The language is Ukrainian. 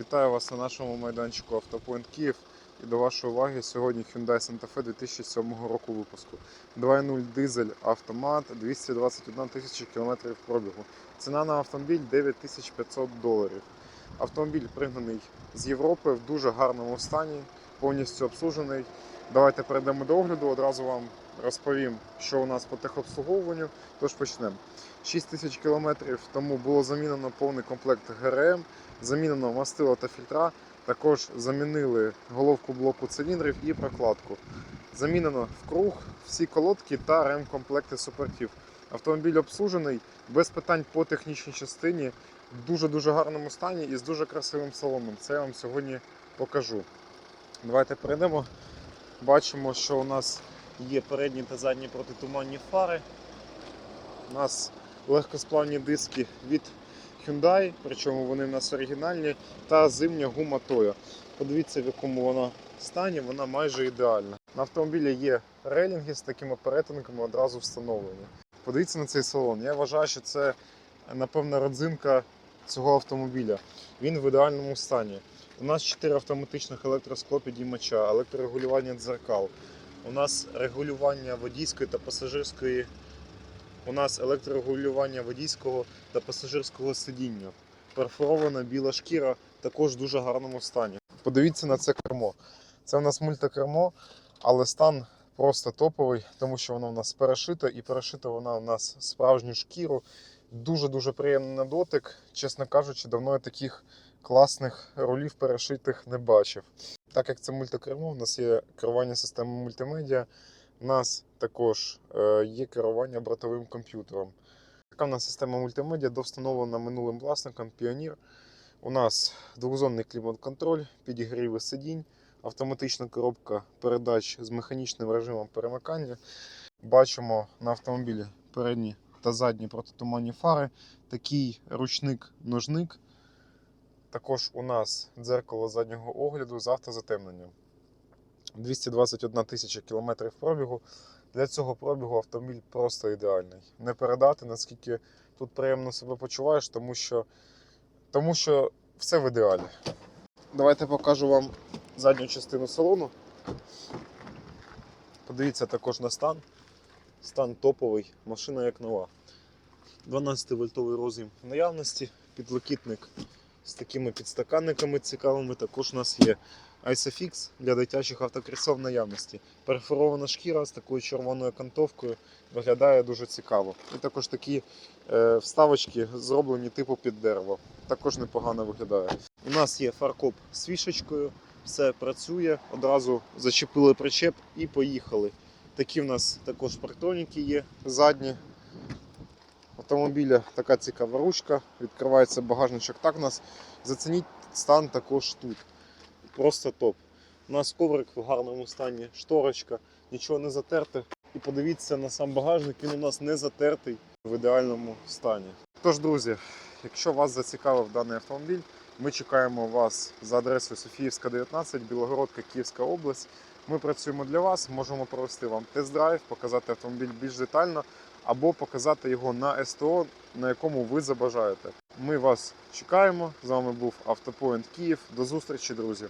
Вітаю вас на нашому майданчику Автопоінт Київ. І до вашої уваги сьогодні Hyundai Santa Fe 2007 року випуску. 2.0 дизель автомат, 221 тисяча кілометрів пробігу. Ціна на автомобіль 9500 доларів. Автомобіль пригнаний з Європи в дуже гарному стані, повністю обслужений. Давайте перейдемо до огляду. Одразу вам розповім, що у нас по техобслуговуванню. Тож почнемо. 6 тисяч кілометрів тому було замінено повний комплект ГРМ, замінено мастило та фільтра. Також замінили головку блоку циліндрів і прокладку. Замінено в круг всі колодки та ремкомплекти супортів. Автомобіль обслужений без питань по технічній частині, в дуже-дуже гарному стані і з дуже красивим салоном. Це я вам сьогодні покажу. Давайте перейдемо. Бачимо, що у нас є передні та задні протитуманні фари. У нас легкосплавні диски від Hyundai, причому вони в нас оригінальні, та зимня гума Toyo. Подивіться, в якому вона стані, вона майже ідеальна. На автомобілі є рейлінги з такими перетинками одразу встановлені. Подивіться на цей салон. Я вважаю, що це напевно родзинка цього автомобіля. Він в ідеальному стані. У нас 4 автоматичних електросклопідіймача, електрорегулювання дзеркал. У нас регулювання водійської та пасажирської. У нас електрорегулювання водійського та пасажирського сидіння. Перфорована біла шкіра також в дуже гарному стані. Подивіться на це кермо. Це у нас мультикермо, але стан просто топовий, тому що воно у нас перешито і перешито вона у нас справжню шкіру. Дуже-дуже приємний на дотик. Чесно кажучи, давно я таких класних рулів перешитих не бачив. Так як це мультикермо, у нас є керування системою мультимедіа. У нас також е, є керування бортовим комп'ютером. Така в нас система мультимедіа довстановлена минулим власником Pioneer. У нас двохзонний клімат-контроль, підігріви сидінь, автоматична коробка передач з механічним режимом перемикання. Бачимо на автомобілі передні та задні протитуманні фари, такий ручник-ножник. Також у нас дзеркало заднього огляду з автозатемненням. 221 тисяча кілометрів пробігу. Для цього пробігу автомобіль просто ідеальний. Не передати, наскільки тут приємно себе почуваєш, тому що, тому що все в ідеалі. Давайте покажу вам задню частину салону. Подивіться також на стан. Стан топовий, машина як нова. 12-вольтовий роз'єм в наявності, підлокітник з такими підстаканниками цікавими. Також у нас є Isofix для дитячих автокрісел в наявності. Перфорована шкіра з такою червоною кантовкою виглядає дуже цікаво. І також такі е, вставочки зроблені типу під дерево. Також непогано виглядає. У нас є фаркоп з фішечкою, все працює. Одразу зачепили причеп і поїхали. Такі в нас також парктроніки є задні. Автомобіля така цікава ручка, відкривається багажничок. Так у нас зацініть стан також тут. Просто топ. У нас коврик в гарному стані, шторочка, нічого не затерте. І подивіться на сам багажник, він у нас не затертий в ідеальному стані. Тож, друзі, якщо вас зацікавив даний автомобіль, ми чекаємо вас за адресою Софіївська, 19, Білогородка, Київська область. Ми працюємо для вас, можемо провести вам тест-драйв, показати автомобіль більш детально або показати його на СТО, на якому ви забажаєте. Ми вас чекаємо. З вами був Автопоінт Київ. До зустрічі, друзі!